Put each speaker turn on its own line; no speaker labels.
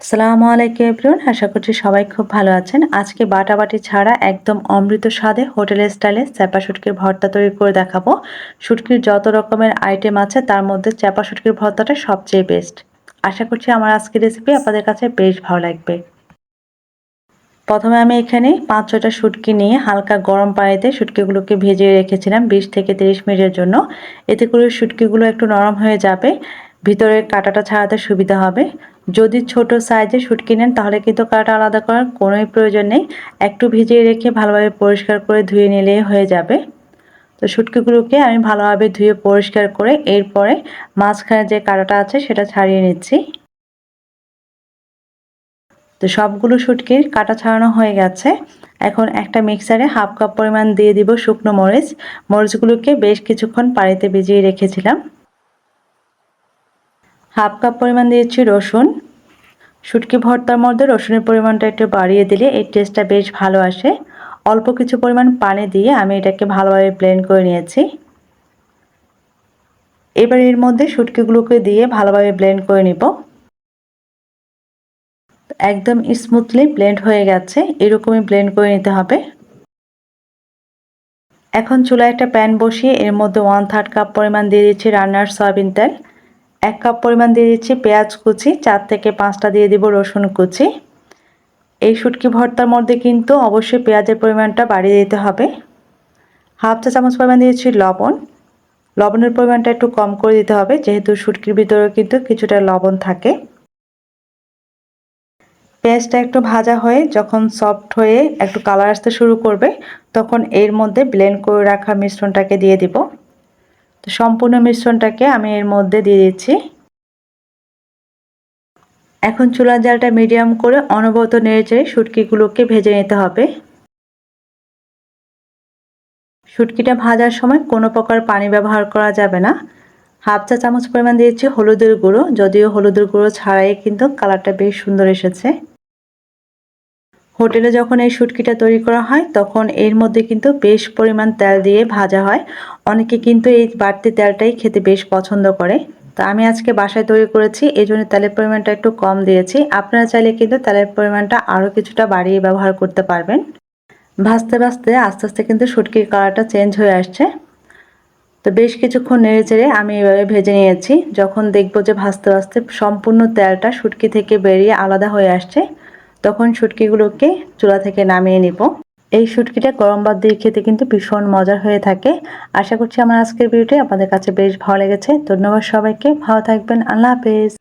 আসসালামু আলাইকুম এভরিওয়ান, আশা করছি সবাই খুব ভালো আছেন। আজকে বাটাবাটি ছাড়া একদম অমৃত স্বাদে হোটেলের স্টাইলে চ্যাপা শুটকির ভর্তা তৈরি করে দেখাবো। শুটকির যত রকমের আইটেম আছে, তার মধ্যে চ্যাপা শুটকির ভর্তাটা সবচেয়ে বেস্ট আশা করছি আমার আজকের রেসিপি আপনাদের কাছে বেশ ভালো লাগবে। প্রথমে আমি এখানে পাঁচ ছটা শুটকি নিয়ে হালকা গরম পানিতে শুটকিগুলোকে ভেজে রেখেছিলাম বিশ থেকে তিরিশ মিনিটের জন্য। এতে করে শুটকিগুলো একটু নরম হয়ে যাবে। ভিতরের কাঁটাটা ছাড়াতে সুবিধা হবে। যদি ছোট সাইজে শুটকি নেন, তাহলে কিন্তু কাঁটা আলাদা করার কোনোই প্রয়োজন নেই। একটু ভিজিয়ে রেখে ভালোভাবে পরিষ্কার করে ধুয়ে নিলে হয়ে যাবে। তো শুটকিগুলোকে আমি ভালোভাবে ধুয়ে পরিষ্কার করে এরপরে মাঝখানে যে কাঁটাটা আছে, সেটা ছাড়িয়ে নিচ্ছি। তো সবগুলো শুটকির কাটা ছাড়ানো হয়ে গেছে। এখন একটা মিক্সারে হাফ কাপ পরিমাণ দিয়ে দিব শুকনো মরিচ। মরিচগুলোকে বেশ কিছুক্ষণ পানিতে ভিজিয়ে রেখেছিলাম। হাফ কাপ পরিমাণ দিয়েছি রসুন। শুটকি ভর্তার মধ্যে রসুনের পরিমাণটা একটু বাড়িয়ে দিলে এই টেস্টটা বেশ ভালো আসে। অল্প কিছু পরিমাণ পানি দিয়ে আমি এটাকে ভালোভাবে ব্লেন্ড করে নিয়েছি। এবার এর মধ্যে শুটকিগুলোকে দিয়ে ভালোভাবে ব্লেন্ড করে নিব। একদম স্মুথলি ব্লেন্ড হয়ে গেছে, এরকমই ব্লেন্ড করে নিতে হবে। এখন চুলায় একটা প্যান বসিয়ে এর মধ্যে ওয়ান থার্ড কাপ পরিমাণ দিয়ে দিচ্ছি রান্নার সয়াবিন তেল। এক কাপ পরিমাণ দিয়ে দিচ্ছি পেঁয়াজ কুচি, চার থেকে পাঁচটা দিয়ে দিব রসুন কুচি। এই শুটকি ভর্তার মধ্যে কিন্তু অবশ্যই পেঁয়াজের পরিমাণটা বাড়িয়ে দিতে হবে। হাফ চা চামচ পরিমাণ দিয়েছি লবণ। লবণের পরিমাণটা একটু কম করে দিতে হবে, যেহেতু শুটকির ভিতরে কিন্তু কিছুটা লবণ থাকে। পেঁয়াজটা একটু ভাজা হয়ে যখন সফট হয়ে একটু কালার আসতে শুরু করবে, তখন এর মধ্যে ব্লেন্ড করে রাখা মিশ্রণটাকে দিয়ে দিব। তো সম্পূর্ণ মিশ্রণটাকে আমি এর মধ্যে দিয়ে দিচ্ছি। এখন চুলার জালটা মিডিয়াম করে অনবরত নেড়ে চেড়ে শুটকিগুলোকে ভেজে নিতে হবে। শুটকিটা ভাজার সময় কোনো প্রকার পানি ব্যবহার করা যাবে না। হাফ চা চামচ পরিমাণ দিয়েছি হলুদের গুঁড়ো, যদিও হলুদের গুঁড়ো ছাড়াই কিন্তু কালারটা বেশ সুন্দর এসেছে। হোটেলে যখন এই শুটকিটা তৈরি করা হয়, তখন এর মধ্যে কিন্তু বেশ পরিমাণ তেল দিয়ে ভাজা হয়। অনেকে কিন্তু এই বাড়তি তেলটাই খেতে বেশ পছন্দ করে। তো আমি আজকে বাসায় তৈরি করেছি এই জন্য তেলের পরিমাণটা একটু কম দিয়েছি। আপনারা চাইলে কিন্তু তেলের পরিমাণটা আরও কিছুটা বাড়িয়ে ব্যবহার করতে পারবেন। ভাজতে ভাজতে আস্তে আস্তে কিন্তু শুটকির কালারটা চেঞ্জ হয়ে আসছে। তো বেশ কিছুক্ষণ নেড়ে চেড়ে আমি এভাবে ভেজে নিয়েছি। যখন দেখব যে ভাজতে ভাজতে সম্পূর্ণ তেলটা শুটকি থেকে বেরিয়ে আলাদা হয়ে আসছে তখন শুটকিগুলোকে চুলা থেকে নামিয়ে নিব। এই শুটকিটা গরম ভাত দিয়ে খেতে কিন্তু ভীষণ মজার হয়ে থাকে। আশা করছি আমার আজকের ভিডিওটি আপনাদের কাছে বেশ ভালো লেগেছে। ধন্যবাদ সবাইকে। ভালো থাকবেন। আল্লাহ হাফেজ।